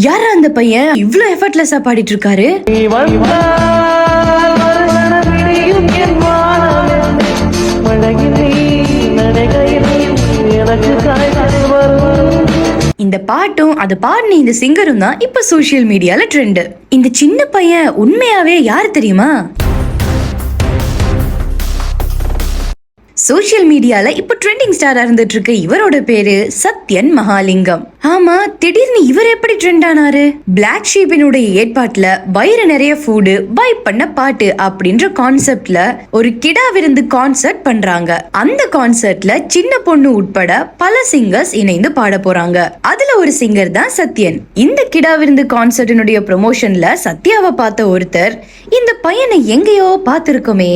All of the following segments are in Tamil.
யாரா அந்த பையன்? இவ்ளோ எஃபர்ட்லெஸ்ஸா பாடிட்டு இருக்காரு இந்த பாட்டும் அது பாடின இந்த சிங்கரும் தான் இப்ப சோஷியல் மீடியால ட்ரெண்ட் இந்த சின்ன பையன் உண்மையாவே யார் தெரியுமா? சோஷியல் மீடியால இப்ப ட்ரெண்டிங் ஸ்டாரா இருந்துட்டு இருக்க இவரோட பேரு சத்யன் மகாலிங்கம். ஆமா திடீர்னு இவர் எப்படி ட்ரெண்ட் ஆனாரு? பிளாக் ஷீப்பினுடைய ஏற்பாட்டுல வயிறு நிறைய ஃபுட்டு பை பண்ண பாட்டு அப்படின்ற கான்செப்ட்ல ஒரு கிடா விருந்து கான்சர்ட் பண்றாங்க. அந்த கான்சர்ட்ல சின்ன பொண்ணு உட்பட பல சிங்கர்ஸ் இணைந்து பாட போறாங்க. அதுல ஒரு சிங்கர் தான் சத்யன். இந்த கிடா விருந்து கான்சர்ட்டினுடைய ப்ரொமோஷன்ல சத்யாவை பார்த்த ஒருத்தர் இந்த பையனை எங்கேயோ பார்த்துருக்கோமே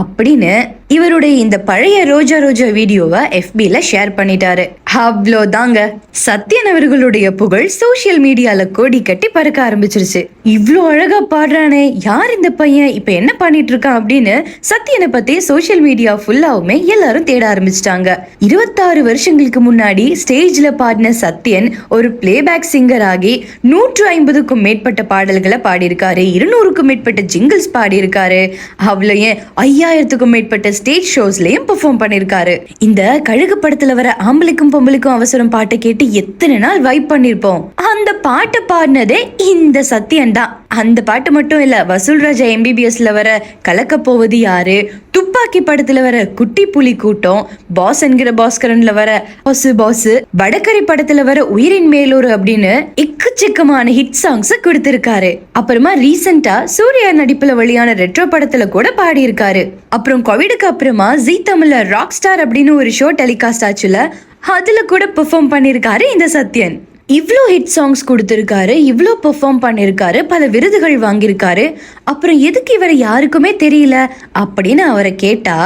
அப்படின்னு இவருடைய இந்த பழைய ரோஜா ரோஜா வீடியோவை FB-ல ஷேர் பண்ணிட்டாரு. அவ்வளோதாங்க. சத்யன் அவர்களுடைய புகழ் சோசியல் மீடியால கோடி கட்டி பறக்க ஆரம்பிச்சிருச்சு. இவ்ளோ அழகா பாடுறானே யார் இந்த பையன்? இப்ப என்ன பண்ணிட்டு இருக்கான் அப்படின்னு சத்யனை பத்தி சோசியல் மீடியா ஃபுல்லாவுமே எல்லாரும் தேட ஆரம்பிச்சிட்டாங்க. இருபத்தாறு வருஷங்களுக்கு முன்னாடி ஸ்டேஜ்ல பாடின சத்யன் ஒரு பிளேபேக் சிங்கர் ஆகி நூற்று ஐம்பதுக்கும் மேற்பட்ட பாடல்களை பாடியிருக்காரு. இருநூறுக்கும் மேற்பட்ட ஜிங்கிள்ஸ் பாடியிருக்காரு. அவ்வளோ ஏன்? ஐயாயிரத்துக்கும் மேற்பட்ட ஸ்டேஜ் ஷோஸ்லயும் பெர்ஃபார்ம் பண்ணிருக்காரு. இந்த கழுகு படத்துல வர ஆம்பளுக்கும் பொம்பளைக்கும் அவசரம் பாட்டை கேட்டு எத்தனை நாள் வைப் பண்ணிருப்போம். அந்த பாட்டை பாடினதே இந்த சத்யன் தான் அந்த பாட்டு மட்டும் இல்ல வசூல் ராஜா எம்பிபிஎஸ்ல வர கலக்க போவது யாரு? துப்பாக்கி படத்துல வர குட்டி புலி கூட்டம் பாஸ் என்கிற பாஸ்கரன்ல வர பாசு பாசு வடக்கரை படத்துல வர உயிரின் மேலூர் அப்படின்னு எக்கச்சக்கமான ஹிட் சாங்ஸ் கொடுத்திருக்காரு. அப்புறமா ரீசெண்டா சூர்யா நடிப்புல வெளியான ரெட்ரோ படத்துல கூட பாடியிருக்காரு. அப்புறம் கோவிடுக்கு அப்புறமா ஜீ தமிழ்ல ராக் ஸ்டார் அப்படின்னு ஒரு ஷோ டெலிகாஸ்ட் ஆச்சுல அதுல கூட பெர்ஃபார்ம் பண்ணியிருக்காரு இந்த சத்யன். இவ்வளோ ஹிட் சாங்ஸ் கொடுத்துருக்காரு இவ்வளோ பெர்ஃபார்ம் பண்ணியிருக்காரு பல விருதுகள் வாங்கியிருக்காரு. அப்புறம் எதுக்கு இவரை யாருக்குமே தெரியல அப்படின்னு அவரை கேட்டா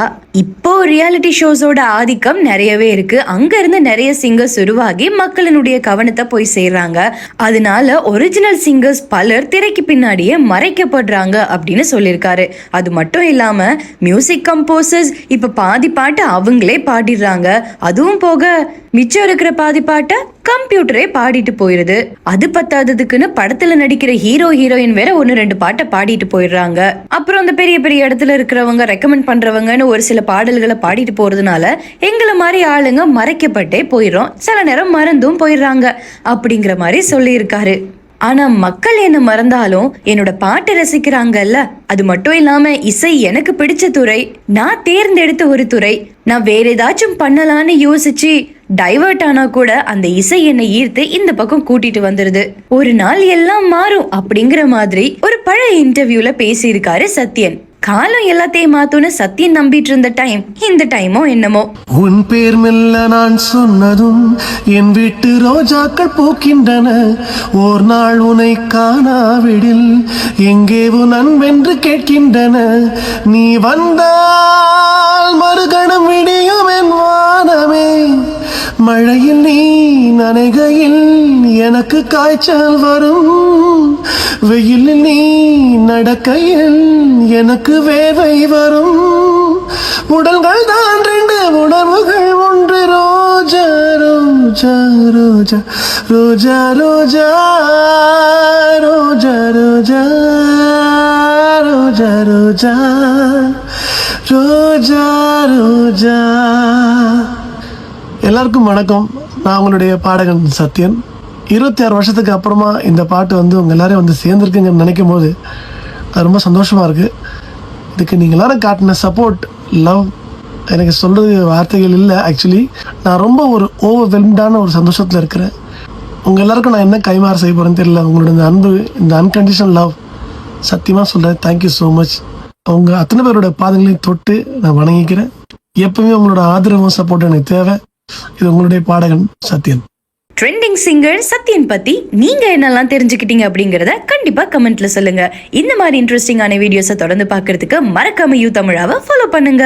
இப்போ ரியாலிட்டி ஷோஸோட ஆதிக்கம் நிறையவே இருக்கு. அங்க இருந்து நிறைய சிங்கர்ஸ் உருவாகி மக்களினுடைய கவனத்தை போய் சேர்றாங்க. அதனால ஒரிஜினல் சிங்கர்ஸ் பலர் திரைக்கு பின்னாடியே மறைக்கப்படுறாங்க அப்படின்னு சொல்லியிருக்காரு. அது மட்டும் இல்லாம மியூசிக் கம்போசர்ஸ் இப்ப பாதி பாட்டு அவங்களே பாடிடுறாங்க. அதுவும் போக மிச்சம் இருக்கிற பாதி பாட்டை கம்ப்யூட்டரே பாடிட்டு போயிருது. அது பத்தாததுக்குன்னு படத்துல நடிக்கிற ஹீரோ ஹீரோயின் வேற ஒன்னு ரெண்டு பாட்டை பாடிட்டு போயிடுறாங்க. அப்புறம் அந்த பெரிய பெரிய இடத்துல இருக்கிறவங்க ரெக்கமெண்ட் பண்றவங்கன்னு ஒரு சில பாடல்களை பாடிட்டு போறதுனால எங்களை மாதிரி ஆளுங்க மறைக்கப்பட்டே போயிடும் சில நேரம் மறந்தும் போயிடுறாங்க. அப்படிங்கிற மாதிரி சொல்லியிருக்காரு. ஆனா மக்கள் என்ன மறந்தாலும் என்னோட பாட்டை ரசிக்கிறாங்கல்ல. அது மட்டும் இல்லாம இசை எனக்கு பிடிச்ச துறை. நான் தேர்ந்தெடுத்த ஒரு துறை. நான் வேற ஏதாச்சும் பண்ணலான்னு யோசிச்சு டைவர்ட் ஆனா கூட அந்த இசை என்னை ஈர்த்து இந்த பக்கம் கூட்டிட்டு வந்துருது. ஒரு நாள் எல்லாம் மாறும் அப்படிங்கிற மாதிரி ஒரு பழைய இன்டர்வியூல பேசியிருக்காரு சத்யன். காலம் எல்லாத்தையும் மாத்தும்னு சத்தியம் நம்பிட்டு இருந்த டைம் இந்த டைமோ என்னமோ. உன் பேர் மெல்ல நான் சொன்னதும் என் வீட்டு ரோஜாக்கள் போக்கின்றன. ஓர் நாள் உனை காணாவிடில் எங்கே உன் வென்று கேட்கின்றன. நீ வந்தால் மறுகணம் விடியும் மழையில் நீ நனைகையில் எனக்கு காய்ச்சல் வரும் வெயிலில் நீ நடக்கையில் எனக்கு வேவை வரும் உடல்கள் தான் ரெண்டு உணர்வுகள் ஒன்று ரோஜா ரோஜா ரோஜா ரோஜா ரோஜா ரோஜா ரோஜா ரோஜா ரோஜா ரோஜா ரோஜா எல்லாருக்கும் வணக்கம். நான் உங்களுடைய பாடகன் சத்யன். இருபத்தி ஆறு வருஷத்துக்கு அப்புறமா இந்த பாட்டு வந்து உங்கள் எல்லாரையும் வந்து சேர்ந்துருக்குங்கன்னு நினைக்கும் போது அது ரொம்ப சந்தோஷமாக இருக்குது இதுக்கு நீங்கள் எல்லாரும் காட்டின சப்போர்ட் லவ் எனக்கு சொல்கிறது வார்த்தைகள் இல்லை ஆக்சுவலி நான் ரொம்ப ஒரு ஓவர்வெல்ம்டான ஒரு சந்தோஷத்தில் இருக்கிறேன். உங்கள் எல்லாருக்கும் நான் என்ன கைமாறு செய்ய போகிறேன்னு தெரியல. உங்களோட இந்த அன்பு இந்த அன்கண்டிஷன் லவ் சத்தியமாக சொல்கிறேன் தேங்க்யூ ஸோ மச் அவங்க அத்தனை பேரோட பாதங்களையும் தொட்டு நான் வணங்கிக்கிறேன். எப்பவுமே உங்களோட ஆதரவும் சப்போர்ட் எனக்கு தேவை. இது உங்களுடைய பாடகன் சத்யன். ட்ரெண்டிங் சிங்கர் சத்யன் பத்தி நீங்க என்னெல்லாம் தெரிஞ்சுக்கிட்டீங்க அப்படிங்கறத கண்டிப்பா கமெண்ட்ல சொல்லுங்க. இந்த மாதிரி இன்ட்ரெஸ்டிங்கான வீடியோஸை தொடர்ந்து பாக்குறதுக்கு மறக்காம யூ தமிழாவை ஃபாலோ பண்ணுங்க.